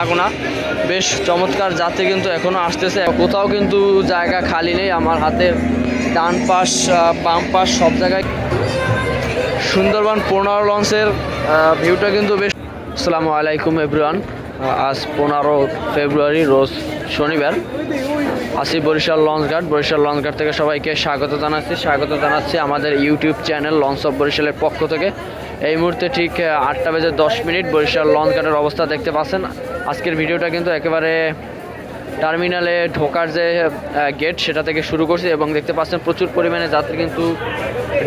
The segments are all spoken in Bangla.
থাকো না বেশ চমৎকার যাত্রী কিন্তু এখনও আসতেছে। কোথাও কিন্তু জায়গা খালি নেই। আমার হাতের ডান পাশ বাম পাশ সব জায়গায়। সুন্দরবন পনেরো লঞ্চের ভিউটা কিন্তু বেশ আসসালামু আলাইকুম এভরিওয়ান আজ পনেরো ফেব্রুয়ারি, রোজ শনিবার। আসি বরিশাল লঞ্চ ঘাট। বরিশাল লঞ্চ ঘাট থেকে সবাইকে স্বাগত জানাচ্ছি। স্বাগত জানাচ্ছি আমাদের ইউটিউব চ্যানেল লঞ্চ অফ বরিশালের পক্ষ থেকে। এই মুহূর্তে ঠিক আটটা বেজে দশ মিনিট বরিশাল লঞ্চ ঘাটের অবস্থা দেখতে পাচ্ছেন। আজকের ভিডিওটা কিন্তু একেবারে টার্মিনালে ঢোকার যে গেট সেটা থেকে শুরু করছি এবং দেখতে পাচ্ছেন প্রচুর পরিমাণে যাত্রী কিন্তু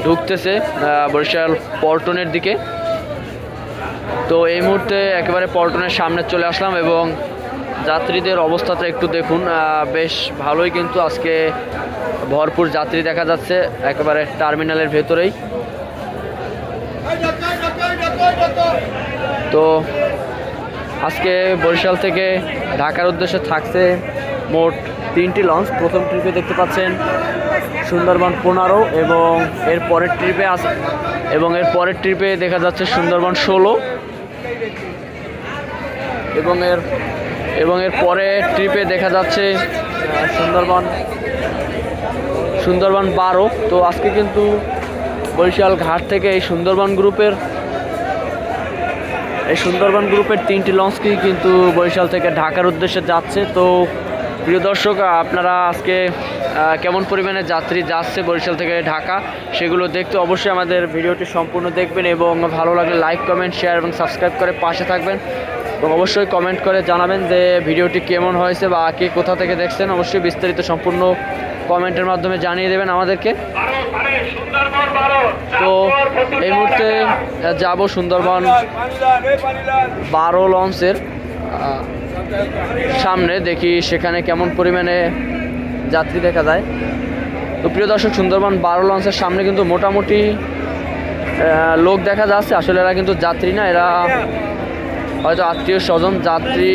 ঢুকতেছে বরিশাল পল্টনের দিকে। তো এই মুহূর্তে একেবারে পল্টনের সামনে চলে আসলাম এবং যাত্রীদের অবস্থাটা একটু দেখুন বেশ ভালোই কিন্তু আজকে ভরপুর যাত্রী দেখা যাচ্ছে, একেবারে টার্মিনালের ভেতরেই। তো আজকে বরিশাল থেকে ঢাকার উদ্দেশ্যে থাকছে মোট তিনটি লঞ্চ। প্রথম ট্রিপে দেখতে পাচ্ছেন সুন্দরবন পনেরো এবং এর পরের ট্রিপে আস এবং এর পরের ট্রিপে দেখা যাচ্ছে সুন্দরবন ষোলো। এবং এর এবং এর পরে ট্রিপে দেখা যাচ্ছে সুন্দরবন সুন্দরবন বারো। তো আজকে কিন্তু বরিশাল ঘাট থেকে এই সুন্দরবন গ্রুপের, এই সুন্দরবন গ্রুপের তিনটি লঞ্চকেই কিন্তু বরিশাল থেকে ঢাকার উদ্দেশ্যে যাচ্ছে। তো প্রিয় দর্শক, আপনারা আজকে কেমন পরিমাণে যাত্রী যাচ্ছে বরিশাল থেকে ঢাকা, সেগুলো দেখতে অবশ্যই আমাদের ভিডিওটি সম্পূর্ণ দেখবেন এবং ভালো লাগলে লাইক কমেন্ট শেয়ার এবং সাবস্ক্রাইব করে পাশে থাকবেন। এবং অবশ্যই কমেন্ট করে জানাবেন যে ভিডিওটি কেমন হয়েছে বা কে কোথা থেকে দেখছেন। অবশ্যই বিস্তারিত সম্পূর্ণ কমেন্টের মাধ্যমে জানিয়ে দেবেন আমাদেরকে। তো এই মুহূর্তে যাব সুন্দরবন বারো লঞ্চের সামনে। দেখি সেখানে কেমন পরিমাণে যাত্রী দেখা যায়। তো প্রিয় দর্শক সুন্দরবন বারো লঞ্চের সামনে কিন্তু মোটামুটি লোক দেখা যাচ্ছে। আসলে এরা কিন্তু যাত্রী না এরা হয়তো আত্মীয় স্বজন যাত্রী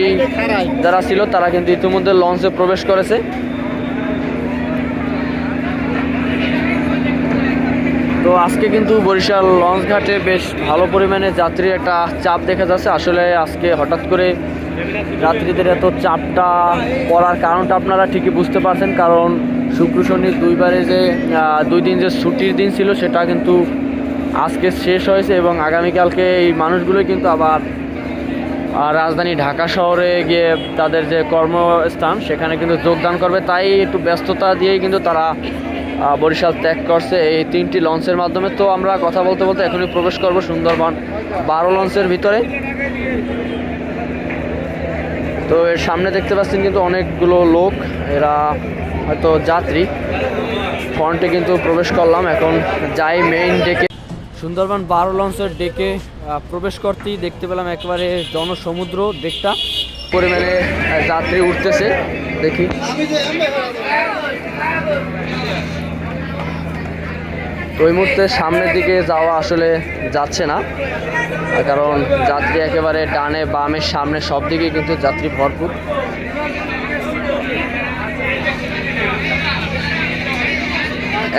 যারা ছিল তারা কিন্তু ইতিমধ্যে লঞ্চে প্রবেশ করেছে। তো আজকে কিন্তু বরিশাল লঞ্চ ঘাটে বেশ ভালো পরিমাণে যাত্রীর একটা চাপ দেখা যাচ্ছে। আসলে আজকে হঠাৎ করে যাত্রীদের এত চাপটা পড়ার কারণটা আপনারা ঠিকই বুঝতে পারছেন। কারণ শুক্র, শনি দুইবারে যে দুই দিন যে ছুটির দিন ছিল সেটা কিন্তু আজকে শেষ হয়েছে এবং আগামীকালকে এই মানুষগুলো কিন্তু আবার রাজধানী ঢাকা শহরে গিয়ে তাদের যে কর্মস্থান সেখানে কিন্তু যোগদান করবে। তাই একটু ব্যস্ততা দিয়েই কিন্তু তারা বরিশাল ত্যাগ করছে এই তিনটি লঞ্চের মাধ্যমে। তো আমরা কথা বলতে বলতে এখনই প্রবেশ করব সুন্দরবন বারো লঞ্চের ভিতরে। তো এর সামনে দেখতে পাচ্ছেন কিন্তু অনেকগুলো লোক, এরা হয়তো যাত্রী। ফ্রন্টে কিন্তু প্রবেশ করলাম, এখন যাই মেইন ডেকে। সুন্দরবন বারো লঞ্চের ডেকে প্রবেশ করতেই দেখতে পেলাম একেবারে জনসমুদ্র দেখটা পরিমাণে যাত্রী উঠতেছে, দেখি। তো ওই মুহূর্তে সামনের দিকে যাওয়া আসলে যাচ্ছে না। কারণ যাত্রী একেবারে ডানে বামের সামনে সব দিকে কিন্তু যাত্রী ভরপুর।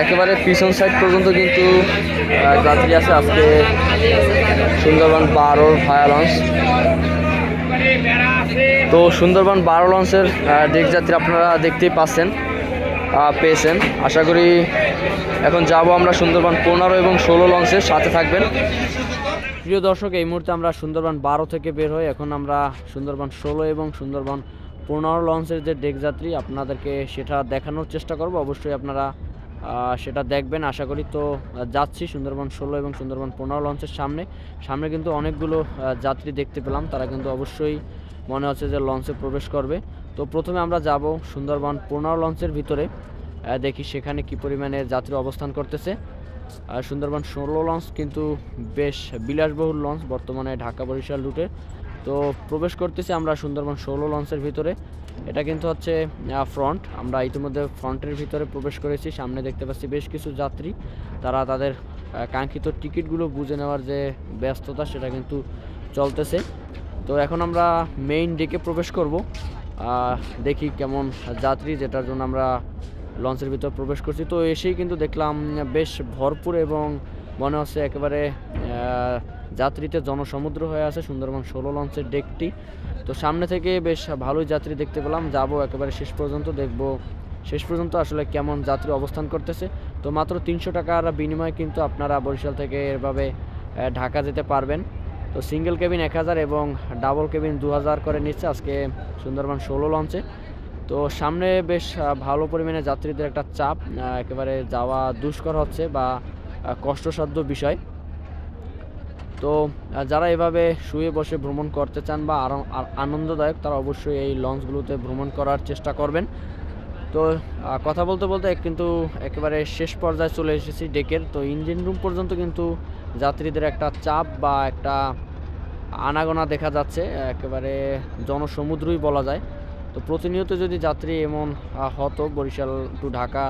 একেবারে পিছন সাইড পর্যন্ত কিন্তু যাত্রী আছে আজকে সুন্দরবন বারোর ভায়া লঞ্চ। তো সুন্দরবন বারো লঞ্চের ডেক যাত্রী আপনারা দেখতেই পাচ্ছেন। পেয়েছেন। আশা করি এখন যাব আমরা সুন্দরবন পনেরো এবং ষোলো লঞ্চের সাথে থাকবেন। প্রিয় দর্শক, এই মুহূর্তে আমরা সুন্দরবন বারো থেকে বের হই এখন আমরা সুন্দরবন ষোলো এবং সুন্দরবন পনেরো লঞ্চের যে ডেক যাত্রী আপনাদেরকে সেটা দেখানোর চেষ্টা করব। অবশ্যই আপনারা সেটা দেখবেন। আশা করি তো যাচ্ছি সুন্দরবন ষোলো এবং সুন্দরবন পনেরো লঞ্চের সামনে। সামনে কিন্তু অনেকগুলো যাত্রী দেখতে পেলাম। তারা কিন্তু অবশ্যই মনে হচ্ছে যে লঞ্চে প্রবেশ করবে। তো প্রথমে আমরা যাব সুন্দরবন পনেরো লঞ্চের ভিতরে দেখি সেখানে কি পরিমাণে যাত্রী অবস্থান করতেছে। আর সুন্দরবন ষোলো লঞ্চ কিন্তু বেশ বিলাসবহুল লঞ্চ, বর্তমানে ঢাকা বরিশাল রুটে। তো প্রবেশ করতেছি আমরা সুন্দরবন ষোলো লঞ্চের ভিতরে। এটা কিন্তু হচ্ছে ফ্রন্ট। আমরা ইতিমধ্যে ফ্রন্টের ভিতরে প্রবেশ করেছি, সামনে দেখতে পাচ্ছি বেশ কিছু যাত্রী। তারা তাদের কাঙ্ক্ষিত টিকিটগুলো বুঝে নেওয়ার যে ব্যস্ততা, সেটা কিন্তু চলতেছে। তো এখন আমরা মেইন ডেকে প্রবেশ করব। দেখি কেমন যাত্রী যেটার জন্য আমরা লঞ্চের ভিতর প্রবেশ করছি। তো এসেই কিন্তু দেখলাম বেশ ভরপুর এবং মনে হচ্ছে একেবারে যাত্রীতে জনসমুদ্র হয়ে আছে সুন্দরবন ষোলো লঞ্চের ডেকটি। তো সামনে থেকে বেশ ভালোই যাত্রী দেখতে পেলাম। যাব একেবারে শেষ পর্যন্ত, দেখব শেষ পর্যন্ত আসলে কেমন যাত্রী অবস্থান করতেছে। তো মাত্র তিনশো টাকার বিনিময়ে কিন্তু আপনারা বরিশাল থেকে এভাবে ঢাকা যেতে পারবেন। তো সিঙ্গেল কেবিন এক হাজার এবং ডাবল কেবিন দু হাজার করে নিচ্ছে আজকে সুন্দরবন ষোলো লঞ্চে। তো সামনে বেশ ভালো পরিমাণে যাত্রীদের একটা চাপ একেবারে যাওয়া দুষ্কর হচ্ছে বা কষ্টসাধ্য বিষয়। তো যারা এভাবে শুয়ে বসে ভ্রমণ করতে চান বা আনন্দদায়ক, তারা অবশ্যই এই লঞ্চগুলোতে ভ্রমণ করার চেষ্টা করবেন। তো কথা বলতে বলতে কিন্তু একেবারে শেষ পর্যায়ে চলে এসেছি ডেকের। তো ইঞ্জিন রুম পর্যন্ত কিন্তু যাত্রীদের একটা চাপ বা একটা আনাগোনা দেখা যাচ্ছে, একেবারে জনসমুদ্রই বলা যায়। তো প্রতিনিয়ত যদি যাত্রী এমন হতো বরিশাল টু ঢাকা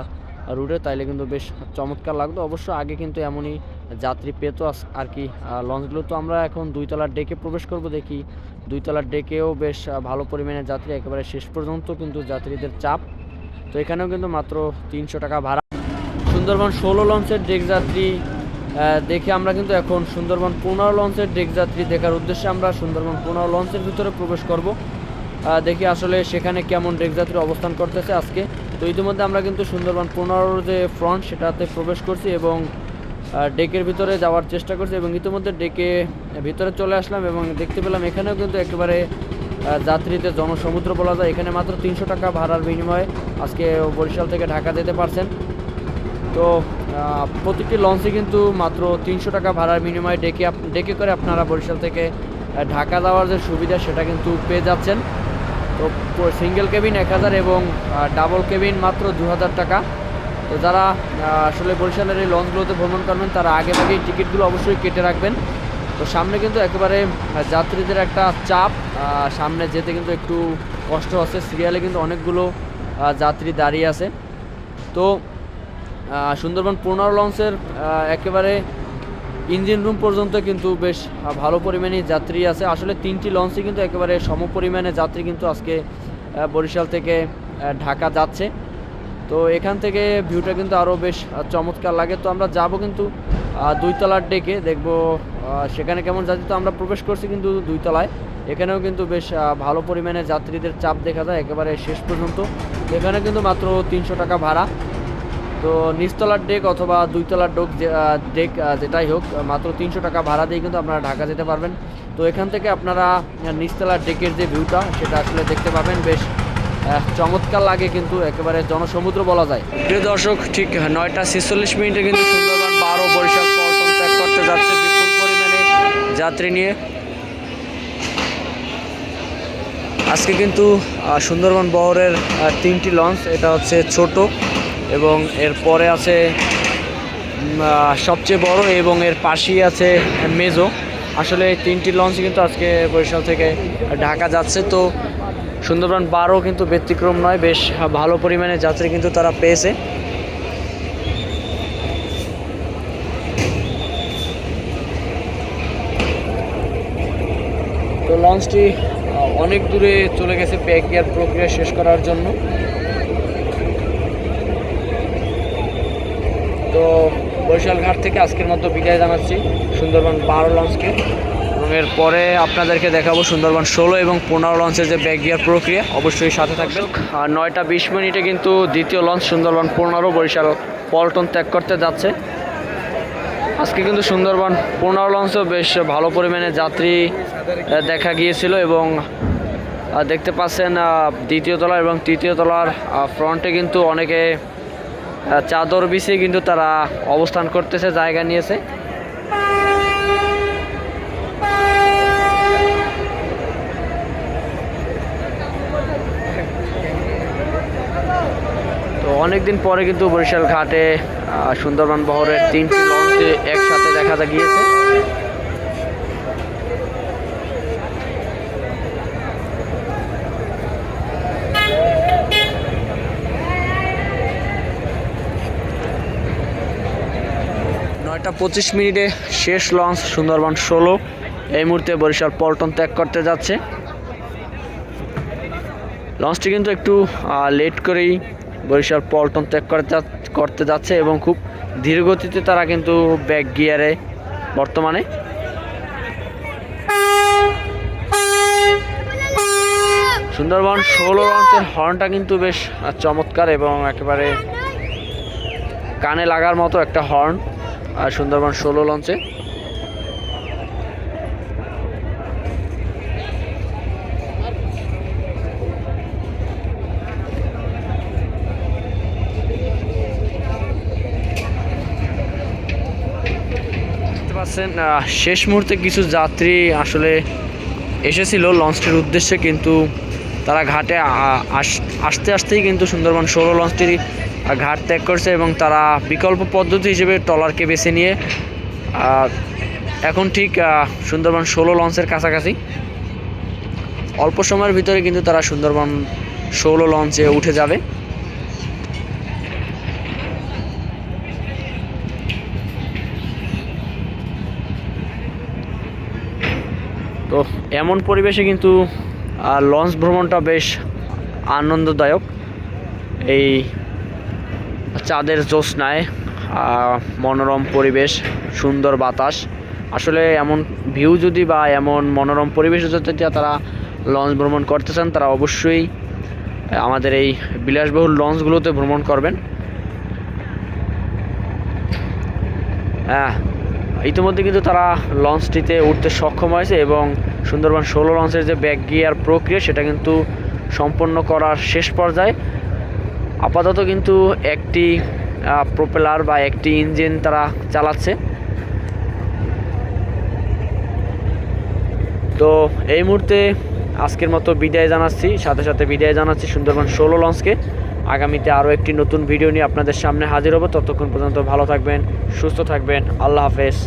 রুটে, তাইলে কিন্তু বেশ চমৎকার লাগতো অবশ্য আগে কিন্তু এমনই যাত্রী পেতো আর কি লঞ্চগুলো। তো আমরা এখন দুইতলার ডেকে প্রবেশ করব দেখি। দুইতলার ডেকেও বেশ ভালো পরিমাণে যাত্রী, একেবারে শেষ পর্যন্ত কিন্তু যাত্রীদের চাপ। তো এখানেও কিন্তু মাত্র তিনশো টাকা ভাড়া। সুন্দরবন ষোলো লঞ্চের ডেক যাত্রী দেখে আমরা কিন্তু এখন সুন্দরবন পনেরো লঞ্চের ডেক যাত্রী দেখার উদ্দেশ্যে আমরা সুন্দরবন পনেরো লঞ্চের ভিতরে প্রবেশ করব। দেখি আসলে সেখানে কেমন ডেক যাত্রী অবস্থান করতেছে আজকে। তো ইতিমধ্যে আমরা কিন্তু সুন্দরবন পনেরোর যে ফ্রন্ট সেটাতে প্রবেশ করছি এবং ডেকের ভিতরে যাওয়ার চেষ্টা করছি এবং ইতিমধ্যে ডেকে ভিতরে চলে আসলাম এবং দেখতে পেলাম এখানেও কিন্তু একেবারে যাত্রীদের জনসমুদ্র বলা যায়। এখানে মাত্র তিনশো টাকা ভাড়ার বিনিময়ে আজকে বরিশাল থেকে ঢাকা যেতে পারছেন। তো প্রতিটি লঞ্চে কিন্তু মাত্র তিনশো টাকা ভাড়ার বিনিময়ে ডেকে ডেকে করে আপনারা বরিশাল থেকে ঢাকা যাওয়ার যে সুবিধা, সেটা কিন্তু পেয়ে যাচ্ছেন। তো সিঙ্গেল কেবিন এক হাজার এবং ডাবল কেবিন মাত্র দু হাজার টাকা। তো যারা আসলে বরিশালের এই লঞ্চগুলোতে ভ্রমণ করবেন, তারা আগে থেকেই টিকিটগুলো অবশ্যই কেটে রাখবেন। তো সামনে কিন্তু একেবারে যাত্রীদের একটা চাপ। সামনে যেতে কিন্তু একটু কষ্ট হচ্ছে। সিরিয়ালে কিন্তু অনেকগুলো যাত্রী দাঁড়িয়ে আছে। তো সুন্দরবন পনেরো লঞ্চের একেবারে ইঞ্জিন রুম পর্যন্ত কিন্তু বেশ ভালো পরিমাণে যাত্রী আছে। আসলে তিনটি লঞ্চই কিন্তু একেবারে সম পরিমাণে যাত্রী কিন্তু আজকে বরিশাল থেকে ঢাকা যাচ্ছে। তো এখান থেকে ভিউটা কিন্তু আরও বেশ চমৎকার লাগে। তো আমরা যাব কিন্তু দুইতলার ডেকে দেখব সেখানে কেমন যাত্রী তো আমরা প্রবেশ করছি কিন্তু দুইতলায়। এখানেও কিন্তু বেশ ভালো পরিমাণে যাত্রীদের চাপ দেখা যায়, একেবারে শেষ পর্যন্ত। এখানে কিন্তু মাত্র তিনশো টাকা ভাড়া। তো নিচতলার ডেক অথবা দুইতলার ডোক ডেক যেটাই হোক, মাত্র তিনশো টাকা ভাড়া দিয়ে কিন্তু আপনারা ঢাকা যেতে পারবেন। তো এখান থেকে আপনারা নিচতলার ডেকের যে ভিউটা সেটা আসলে দেখতে পাবেন। বেশ চমৎকার লাগে কিন্তু, একেবারে জনসমুদ্র বলা যায়। প্রিয় দর্শক, ঠিক নয়টা ছেচল্লিশ মিনিটে কিন্তু সুন্দরবন বারো বরিশাল পল্টন ত্যাগ করতে যাচ্ছে। যাত্রী নিয়ে। আজকে কিন্তু সুন্দরবন বহরের তিনটি লঞ্চ, এটা হচ্ছে ছোট এবং এর পরে আছে সবচেয়ে বড় এবং এর পাশেই আছে মেজো। আসলে এই তিনটি লঞ্চ কিন্তু আজকে বরিশাল থেকে ঢাকা যাচ্ছে। তো সুন্দরবন বারো কিন্তু ব্যতিক্রম নয়, বেশ ভালো পরিমাণে যাত্রী কিন্তু তারা পেয়েছে। লঞ্চটি অনেক দূরে চলে গেছে প্যাক গিয়ার প্রক্রিয়া শেষ করার জন্য। তো বরিশাল ঘাট থেকে আজকের মতো বিদায় জানাচ্ছি সুন্দরবন বারো লঞ্চকে। এবং এর পরে আপনাদেরকে দেখাবো সুন্দরবন ষোলো এবং পনেরো লঞ্চের যে ব্যাক গিয়ার প্রক্রিয়া, অবশ্যই সাথে থাকবেন। আর নয়টা বিশ মিনিটে কিন্তু দ্বিতীয় লঞ্চ সুন্দরবন পনেরো বরিশাল পল্টন ত্যাগ করতে যাচ্ছে। আজকে কিন্তু সুন্দরবন পনেরো লঞ্চও বেশ ভালো পরিমাণে যাত্রী দেখা গিয়েছিল এবং দেখতে পাচ্ছেন দ্বিতীয় তলা এবং তৃতীয় তলার ফ্রন্টে কিন্তু অনেকে চাদর বিছিয়ে কিন্তু তারা অবস্থান করতেছে, জায়গা নিয়েছে। তো অনেকদিন পরে কিন্তু বরিশাল ঘাটে সুন্দরবন বহরের তিনটি লঞ্চ একসাথে দেখা গিয়েছে। নয়টা পঁচিশ মিনিটে শেষ লঞ্চ সুন্দরবন ষোলো। এই মুহূর্তে বরিশাল পল্টন ত্যাগ করতে যাচ্ছে। লঞ্চটি কিন্তু একটু লেট করেই বরিশাল পল্টন ত্যাগ করতে যাচ্ছে এবং খুব ধীর গতিতে তারা কিন্তু ব্যাক গিয়ারে বর্তমানে। সুন্দরবন ষোলো লঞ্চের হর্নটা কিন্তু বেশ চমৎকার এবং একেবারে কানে লাগার মতো একটা হর্ন, আর সুন্দরবন ষোলো লঞ্চে আহ, শেষ মুহূর্তে কিছু যাত্রী আসলে এসেছিল লঞ্চটির উদ্দেশ্যে কিন্তু তারা ঘাটে আস- আসতে আসতেই কিন্তু সুন্দরবন ষোলো লঞ্চটি আহ, ঘাট ত্যাগ করছে এবং তারা বিকল্প পদ্ধতি হিসেবে ট্রলারকে বেছে নিয়ে এখন ঠিক সুন্দরবন ষোলো লঞ্চের কাছাকাছি। অল্প সময়ের ভিতরে কিন্তু তারা সুন্দরবন ষোলো লঞ্চে উঠে যাবে। তো এমন পরিবেশে কিন্তু লঞ্চ ভ্রমণটা বেশ আনন্দদায়ক। এই চাঁদের জোৎস্নায় মনোরম পরিবেশ, সুন্দর বাতাস। আসলে এমন ভিউ যদি বা এমন মনোরম পরিবেশে যদি তারা লঞ্চ ভ্রমণ করতে চান, তারা অবশ্যই আমাদের এই বিলাসবহুল লঞ্চগুলোতে ভ্রমণ করবেন। হ্যাঁ ইতিমধ্যে কিন্তু তারা লঞ্চটিতে উঠতে সক্ষম হয়েছে এবং সুন্দরবন ষোলো লঞ্চের যে ব্যাক গিয়ার প্রক্রিয়া, সেটা কিন্তু সম্পন্ন করার শেষ পর্যায়ে আপাতত কিন্তু একটি প্রোপেলার বা একটি ইঞ্জিন তারা চালাচ্ছে। তো এই মুহূর্তে আজকের মতো বিদায় জানাচ্ছি। সাথে সাথে বিদায় জানাচ্ছি সুন্দরবন ষোলো লঞ্চকে। আগামীতে আরও একটি নতুন ভিডিও নিয়ে আপনাদের সামনে হাজির হব। ততক্ষণ পর্যন্ত ভালো থাকবেন, সুস্থ থাকবেন। আল্লাহ হাফেজ।